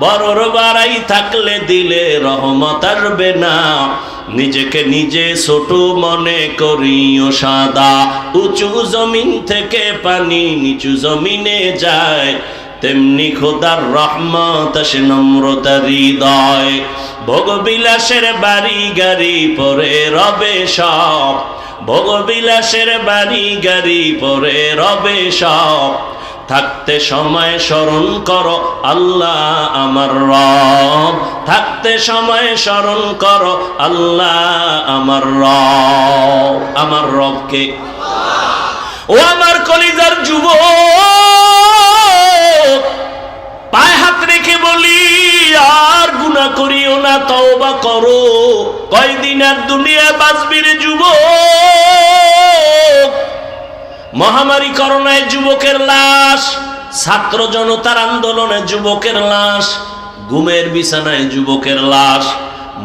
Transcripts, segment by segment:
বড়র বাড়াই থাকলে দিলে রহমত আসবে না। নিজেকে নিজে ছোট মনে করিও সাদা। উঁচু জমিন থেকে পানি নিচু জমিনে যায়। তেমনি খোদার রহমত আসে নম্রতা হৃদয়। ভোগবিলাসের বাড়ি গাড়ি পরে রবে সব। ভোগবিলাসের বাড়ি গাড়ি পরে রবে সব। থাকতে সময় স্মরণ করো, আল্লাহ আমার রব। থাকতে সময় স্মরণ করো, আল্লাহ আমার রব। আমার রবকে। ও আমার কলিজার যুব পায়ে হাত রেখে বলি, আর গুণা করিও না, তওবা করো। কয়দিন আর দুনিয়া বাঁচবি যুবক? মহামারী করোনায় যুবকের লাশ, ছাত্র জনতার আন্দোলনে যুবকের লাশ, ঘুমের বিছানায় যুবকের লাশ।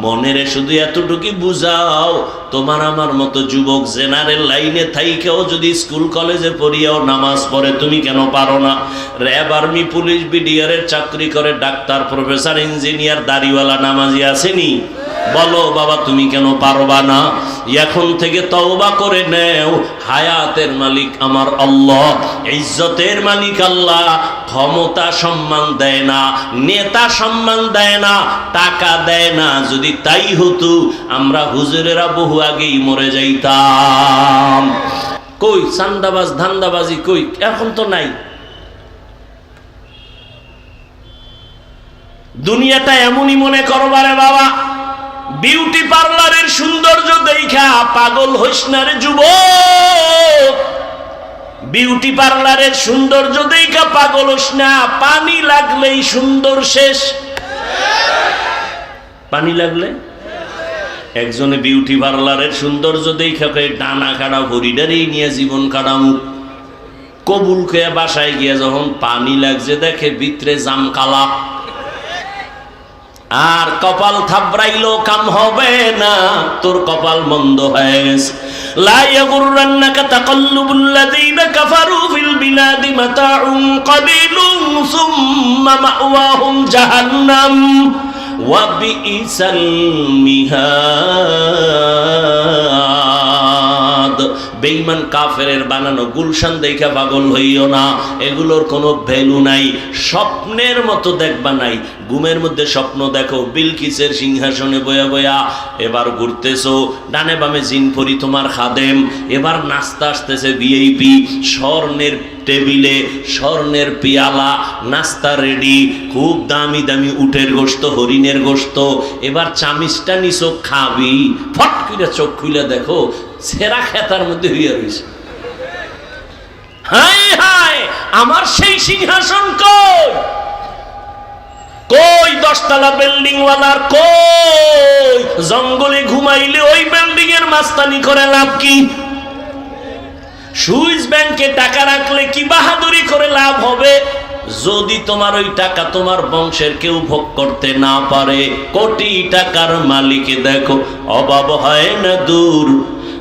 মনের শুধু এতটুকু বুঝাও, তোমার আমার মতো যুবক জেনারেল লাইনে থাইকেও যদি স্কুল, কলেজে পড়িয়াও নামাজ পড়ে, তুমি কেন পারো না? র্যাব আর্মি, পুলিশ, বিডিআরের চাকরি করে ডাক্তার, প্রফেসর, ইঞ্জিনিয়ার, দাড়িওয়ালা, নামাজি আসেনি? বলো, বাবা, তুমি কেন পারবা না? এখন থেকে তওবা করে নেও। হায়াতের মালিক আমার আল্লাহ, ইজ্জতের মালিক আল্লাহ। ক্ষমতা সম্মান দেয় না, নেতা সম্মান দেয় না, টাকা দেয় না। যদি তাই হতো, আমরা হুজুরেরা বহু আগেই মরে যাইতাম। কই, চান্দাবাজ, ধান্দাবাজি কই? এখন তো নাই। দুনিয়াটা এমনই মনে করবারে বাবা। বিউটি পার্লারের সৌন্দর্য দেখা পাগল হইস না রে বিউটি পার্লারের সৌন্দর্য দেখা পাগল হইস না পানি লাগলেই সুন্দর শেষ। পানি লাগলে? একজনে বিউটি পার্লারের সৌন্দর্য দেখা ডানা কাটা হরিডারি নিয়ে জীবন কাটামু। কবুল খেয়ে বাসায় গিয়ে যখন পানি লাগছে, দেখে ভিতরে জাম কালা আর কপাল থাবড়াইলো কাম হবে না, তোর কপাল মন্দ হয়ে গেছে। লা ইয়াগুররান্নাকা তাকাল্লুবুল লাযীনা কাফারু ফিল বিলাদি মাতাউন কালিলুন সুম্মা মাওয়াহুম জাহান্নাম। ওয়া বিইসাল মিহাদ। বেঈমান কাফেরের বানানো গুলশান দেখা পাগল হইও না। এগুলোর কোনো ভ্যালু নাই। স্বপ্নের মতো দেখবা নাই। ঘুমের মধ্যে স্বপ্ন দেখো, বিলকিসের সিংহাসনে বয়া বয়া। এবার ঘুরতেছো, ডানে বামে জিন জিনফরি তোমার খাদেম। এবার নাস্তা আসতেছে ভিআইপি। স্বর্ণের টেবিলে, স্বর্ণের পিয়ালা, নাস্তা রেডি। খুব দামি দামি উটের গোস্ত হরিণের গোস্ত এবার চামিচটা নিছো, খাবি। ফট করে চোখ খুলে দেখো সেরা খেতার মধ্যে হইয়া রয়েছে হাই হাই আমার সেই সিংহাসন কই? কই দশতলা বিল্ডিং ওয়ালার কই? জঙ্গলে ঘুমাইলে ওই বিল্ডিং এর মাস্তানি করে লাভ কি? সুইস ব্যাংকে টাকা রাখলে কি বাহাদুরি করে লাভ হবে? যদি তোমার ওই টাকা তোমার বংশের কেউ ভোগ করতে না পারে, কোটি টাকার মালিকে দেখো, অভাব হয় না দূর।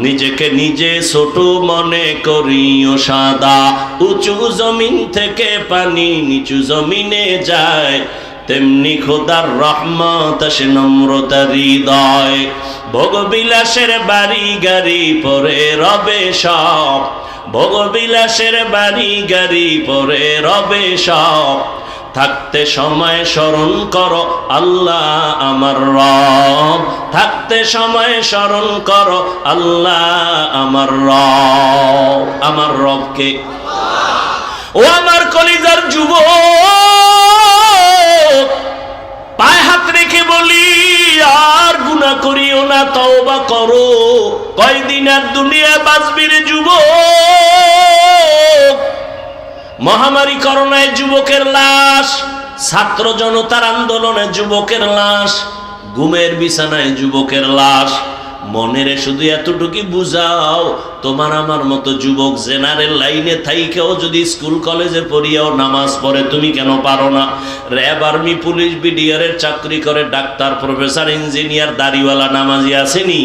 নিজেকে নিজে ছোট মনে করিও সাদা। উঁচু জমিন থেকে পানি নিচু জমিনে যায়। তেমনি খোদার রহমত আসে নম্রতা হৃদয়। ভোগবিলাসের বাড়ি গাড়ি পরে রবে সব। ভোগবিলাসের বাড়ি গাড়ি পরে রবে সব। থাকতে সময় স্মরণ করো, আল্লাহ আমার রব। থাকতে সময় স্মরণ করো, আল্লাহ আমার রব। আমার রবকে ও আমার কলিজার যুব, পায়ে হাত রেখে বলি, আর গুণা করিও না, তওবা করো। কয়দিন আর দুনিয়ায় বাঁচবি রে যুব মহামারী করোনায় যুবকের লাশ, ছাত্র জনতার আন্দোলনে যুবকের লাশ, ঘুমের বিছানায় যুবকের লাশ। মনের শুধু এতটুকু বুঝাও, তোমার আমার মতো যুবক জেনারেল লাইনে থাইকেও যদি স্কুল কলেজে পড়িয়াও নামাজ পড়ে, তুমি কেন পারো না? র্যাব আর্মি, পুলিশ, বিডিআরের চাকরি করে ডাক্তার, প্রফেসর, ইঞ্জিনিয়ার, দাড়িওয়ালা, নামাজি আসেনি?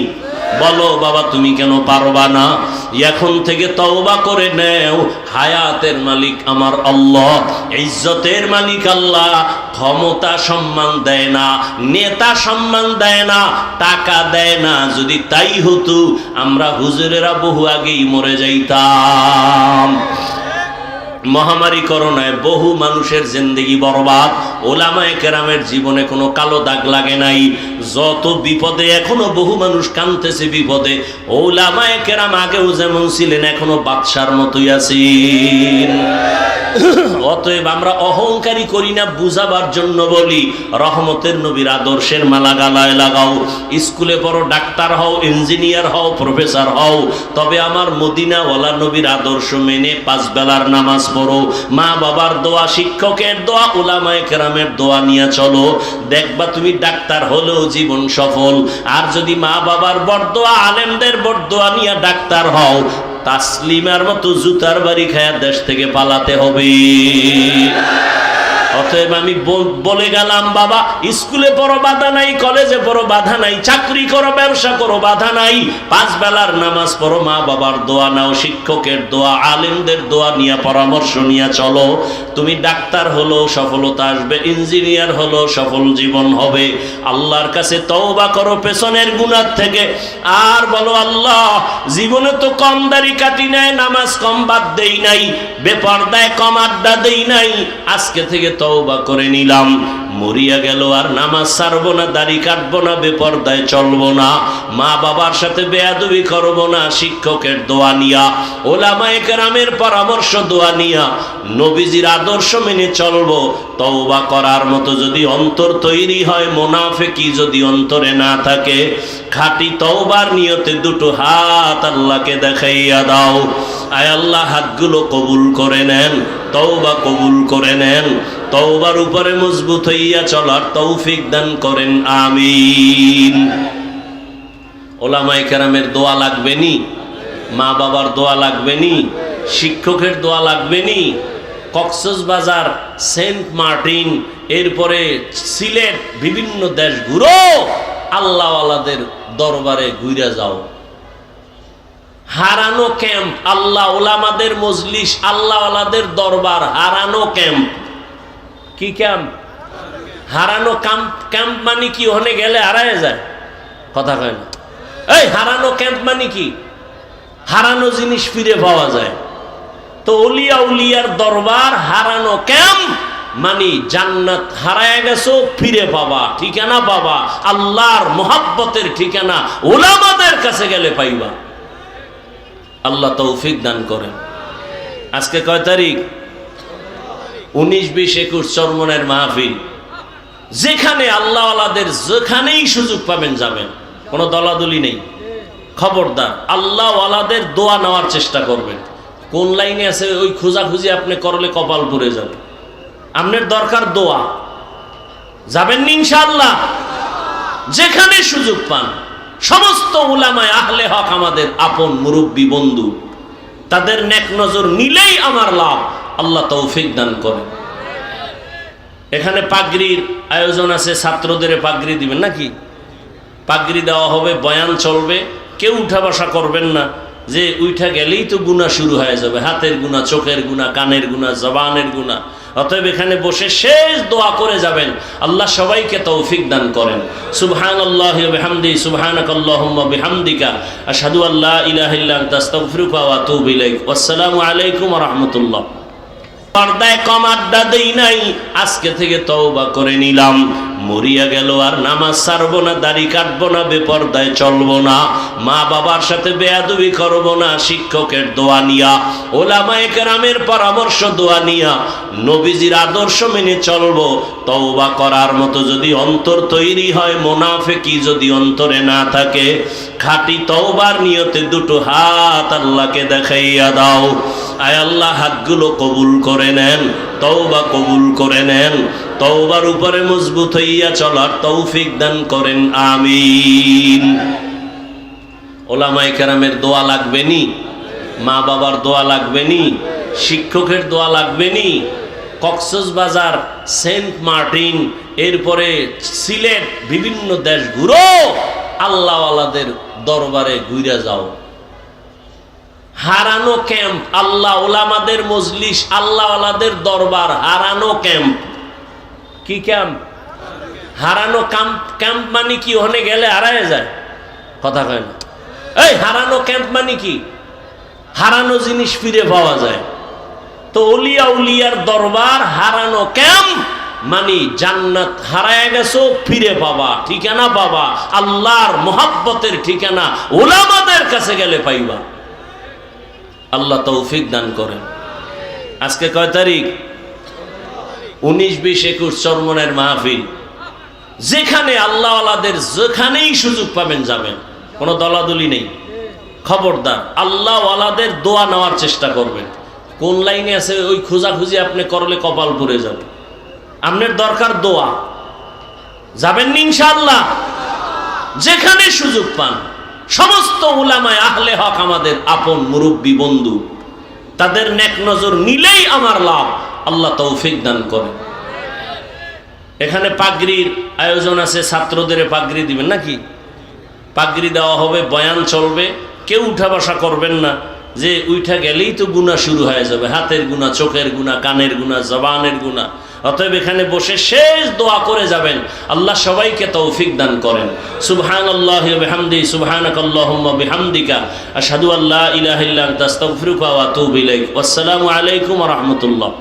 বলো, বাবা, তুমি কেন পারবা না? এখন থেকে তওবা করে নেও। হায়াতের মালিক আমার আল্লাহ, ইজ্জতের মালিক আল্লাহ। ক্ষমতা সম্মান দেয় না, নেতা সম্মান দেয় না, টাকা দেয় না। যদি তাই হতো, আমরা হুজুরেরা বহু আগেই মরে যাইতাম। মহামারী করোনায় বহু মানুষের জিন্দেগি বরবাদ। ওলামায়ে কেরামের জীবনে কোনো কালো দাগ লাগে নাই। যত বিপদে এখনও বহু মানুষ কানতেছে বিপদে। ওলামায় কেরাম আগেও যেমন ছিলেন, এখনও বাদশার মতোই আছেন। অতএব আমরা অহংকারী করি না, বুঝাবার জন্য বলি, রহমতের নবীর আদর্শের মালা গালায় লাগাও। স্কুলে পড়ো, ডাক্তার হও, ইঞ্জিনিয়ার হও, প্রফেসর হও। তবে আমার মদিনাওয়ালা নবীর আদর্শ মেনে পাঁচ বেলার নামাজ পড়ো। মা বাবার দোয়া, শিক্ষকের দোয়া ওলামায় কেরামের দোয়া নিয়ে চলো। দেখবা তুমি ডাক্তার হলেও জীবন সফল। আর যদি মা বাবার বরদোয়া, আলেমদের বরদোয়া নিয়ে ডাক্তার হও, তাসলিমের মতো জুতার বাড়ি খায়া দেশ থেকে পালাতে হবে। অতএব আমি বলে গেলাম, বাবা, স্কুলে পড়ো বাধা নাই, কলেজে পড়ো বাধা নাই, চাকরি করো, ব্যবসা করো, বাধা নাই। পাঁচ বেলার নামাজ পড়ো, মা বাবার দোয়া নাও, শিক্ষকের দোয়া, আলেমদের দোয়া নিয়ে, পরামর্শ নিয়ে চলো। তুমি ডাক্তার হলো, সফলতা আসবে, ইঞ্জিনিয়ার হলো, সফল জীবন হবে। আল্লাহর কাছে তওবা করো, পেছনের গুণার থেকে। আর বলো, আল্লাহ, জীবনে তো কম দাড়ি কাটি নাই, নামাজ কম বাদ দেই নাই, বেপর্দায় কম আড্ডা দেই নাই। আজকে থেকে তওবা করে নিলাম। মরিয়া গেল, আর নামাজ ছাড়বো না, দাড়ি কাটবো না, বেপর্দায় চলবো না। মা বাবার সাথে বেয়াদবি করব না, শিক্ষকের দোয়া নিয়া, ওলামায়ে কেরামের পরামর্শ দোয়া নিয়া, নবীজির আদর্শ মেনে চলবো। তওবা করার মতো যদি অন্তর তৈরি হয়, মোনাফেকি যদি অন্তরে না থাকে, খাঁটি তওবার নিয়তে দুটো হাত আল্লাহকে দেখাইয়া দাও। আয় আল্লাহ, হাতগুলো কবুল করে নেন, তওবা কবুল করে নেন। তওবার উপরে মজবুত হইয়া চলার তৌফিক দান করেন, আমিন। ওলামায়ে কেরামের দোয়া লাগবে নি? মা বাবার দোয়া লাগবে নি? শিক্ষকের দোয়া লাগবে নি? কক্সবাজার সেন্ট মার্টিন, এরপরে সিলেট, বিভিন্ন দেশ ঘুরো, আল্লাহওয়ালাদের দরবারে ঘুরে যাও। হারানো ক্যাম্প, আল্লাহ ওলামাদের মজলিস, আল্লাহওয়ালাদের দরবার, হারানো ক্যাম্প। কি ক্যাম্প? হারানো ক্যাম্প ক্যাম্প মানে কি? ওখানে গেলে হারায় যায়। কথা কয় না। এই, হারানো ক্যাম্প মানে কি? হারানো জিনিস ফিরে পাওয়া যায়। তো উলিয়া উলিয়ার দরবার, হারানো ক্যাম্প মানে জান্নাত হারায় গেছো, ফিরে পাবা, ঠিকানা পাবা, আল্লাহর মোহাব্বতের ঠিকানা ওলামাদের কাছে গেলে পাইবা। আল্লাহ তৌফিক দান করেন। আজকে কয় তারিখ? উনিশ বিশ একুশ চরমনের মাহফিল। যেখানে আল্লাহওয়ালাদের যেখানেই সুযোগ পাবেন যাবেন, কোনো দলাদলি নেই। খবরদার, আল্লাহওয়ালাদের দোয়া নেওয়ার চেষ্টা করবেন। কোন লাইনে আছে, ওই খোঁজাখুঁজি আপনি করলে কপাল পরে যাবে। আপনার দরকার দোয়া। যাবেন ইনশাল্লাহ যেখানে সুযোগ পান। সমস্ত উলামায় আহলে হক আমাদের আপন মুরব্বী বন্ধু। তাদের নেক নজর নিলেই আমার লাভ। আল্লাহ তৌফিক দান করে। এখানে পাগড়ির আয়োজন আছে, ছাত্রদের পাগড়ি দিবেন নাকি? পাগড়ি দেওয়া হবে, বয়ান চলবে, কেউ উঠা বসা করবেন না। যে উঠা গেলেই তো গুণা শুরু হয়ে যাবে, হাতের গুণা চোখের গুণা কানের গুণা জবানের গুণা অতএব এখানে বসে শেষ দোয়া করে যাবেন। আল্লাহ সবাইকে তৌফিক দান করেন। সুবহান আল্লাহ বিহামদি সুবহানাক আল্লাহুম্মা বিহামদিকা। আশহাদু আল্লা ইলাহা ইল্লা আনতা, আস্তাগফিরুকা ওয়া আতুবু ইলাইক। আসসালামু আলাইকুম ওয়া রাহমাতুল্লাহ। পর্দায় কম আড্ডা দেই নাই। আজকে থেকে তওবা করে নিলাম। মরিয়া গেল আর নামাজ ছাড়বো না, দাড়ি কাটবো না, বেপর্দায় চলবো না, মা বাবার সাথে বেয়াদবি করব না, শিক্ষকের দোয়া নিয়া, ওলামায়ে কেরামের পরামর্শ দোয়া নিয়া, নবীজির আদর্শ মেনে চলবো, তওবা করার মতো যদি অন্তর তৈরি হয়, মোনাফেকি যদি অন্তরে না থাকে, খাঁটি তওবার নিয়তে দুটো হাত আল্লাহকে দেখাইয়া দাও। আয় আল্লাহ, হাতগুলো কবুল করে নেন, তওবা কবুল করে নেন তওবার উপরে মজবুত হইয়া চলার তৌফিক দান করেন, আমিন। ওলামায়ে কেরামের দোয়া লাগবে নি মা বাবার দোয়া লাগবে নি শিক্ষকের দোয়া লাগবে নি কক্সবাজার সেন্ট মার্টিন, এরপরে সিলেট, বিভিন্ন দেশ ঘুরো, আল্লাহওয়ালাদের দরবারে ঘুরে যাও। হারানো ক্যাম্প, আল্লাহ ওলামাদের মজলিস, আল্লাহওয়ালাদের দরবার, হারানো ক্যাম্প। কি ক্যাম্প? হারানো ক্যাম্প ক্যাম্প মানে কি? ওখানে গেলে হারায় যায়। কথা কয় না। এই, হারানো ক্যাম্প মানে কি? হারানো জিনিস ফিরে পাওয়া যায়। তো অলিয়া উলিয়ার দরবার, হারানো ক্যাম্প মানে জান্নাত হারায় গেছো, ফিরে পাবা, ঠিকানা পাবা, আল্লাহর মোহাব্বতের ঠিকানা ওলামাদের কাছে গেলে পাইবা। আল্লাহ তৌফিক দান করেন। আজকে কয় তারিখ? উনিশ, বিশ, একুশ চরমনের মাহফিল। যেখানে আল্লাহ যেখানেই সুযোগ পাবেন যাবেন, কোনো দলাদলি নেই। খবরদার আল্লাহ আলাদের দোয়া নেওয়ার চেষ্টা করবেন। কোন লাইনে আছে? ওই খোঁজাখুঁজি আপনি করলে কপাল পুড়ে যাবে। আপনার দরকার দোয়া। যাবেন নি ইনশাআল্লাহ? যেখানে সুযোগ পান। সমস্ত উলামায় আহলে হক আমাদের আপন মুরব্বী, বন্ধু। তাদের নেক নজর নিলেই আমার লাভ। আল্লাহ তৌফিক দান করেন এখানে পাগড়ির আয়োজন আছে, ছাত্রদের পাগড়ি দিবেন নাকি? পাগড়ি দেওয়া হবে, বয়ান চলবে, কেউ উঠা বসা করবেন না। যে উঠা গেলেই তো গুণা শুরু হয়ে যাবে, হাতের গুণা চোখের গুণা কানের গুণা জবানের গুণা অতএব এখানে বসে শেষ দোয়া করে যাবেন। আল্লাহ সবাইকে তৌফিক দান করেন। সুবহান আল্লাহ বিহামদি সুবহানাক আল্লাহুম্মা বিহামদিকা। আশহাদু আল্লা ইলাহা ইল্লা আনতা, আস্তাগফিরুকা ওয়া আতুবু ইলাইক। ওয়াসসালামু আলাইকুম রাহমাতুল্লাহ।